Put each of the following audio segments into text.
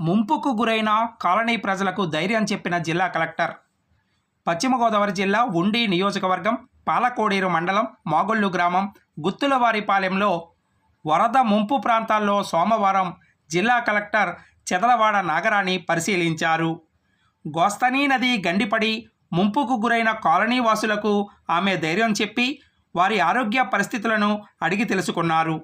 ముంపుకు గురైన కాలనీ ప్రజలకు ధైర్యం చెప్పిన జిల్లా కలెక్టర్. పశ్చిమ గోదావరి జిల్లా ఉండి నియోజకవర్గం పాలకోడేరు మండలం మాగొల్లు గ్రామం గుత్తులవారిపాలెంలో వరద ముంపు ప్రాంతాల్లో సోమవారం జిల్లా కలెక్టర్ చెదలవాడ నాగరాణి పరిశీలించారు. గోస్తనీ నది గండిపడి ముంపుకు గురైన కాలనీ వాసులకు ఆమె ధైర్యం చెప్పి వారి ఆరోగ్య పరిస్థితులను అడిగి తెలుసుకున్నారు.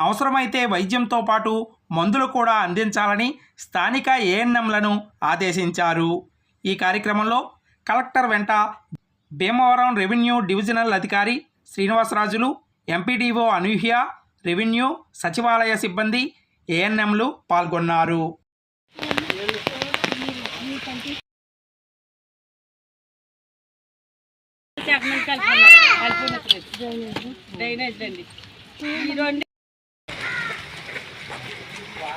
అవసరమైతే వైద్యంతో పాటు మందులు కూడా అందించాలని స్థానిక ఏఎన్ఎంలను ఆదేశించారు. ఈ కార్యక్రమంలో కలెక్టర్ వెంట భీమవరం రెవెన్యూ డివిజనల్ అధికారి శ్రీనివాసరాజులు ఎంపీడీఓ అనూహ్య రెవెన్యూ సచివాలయ సిబ్బంది ఏఎన్ఎంలు పాల్గొన్నారు. డ్రైనేజ్ అండి. ఈ రెండు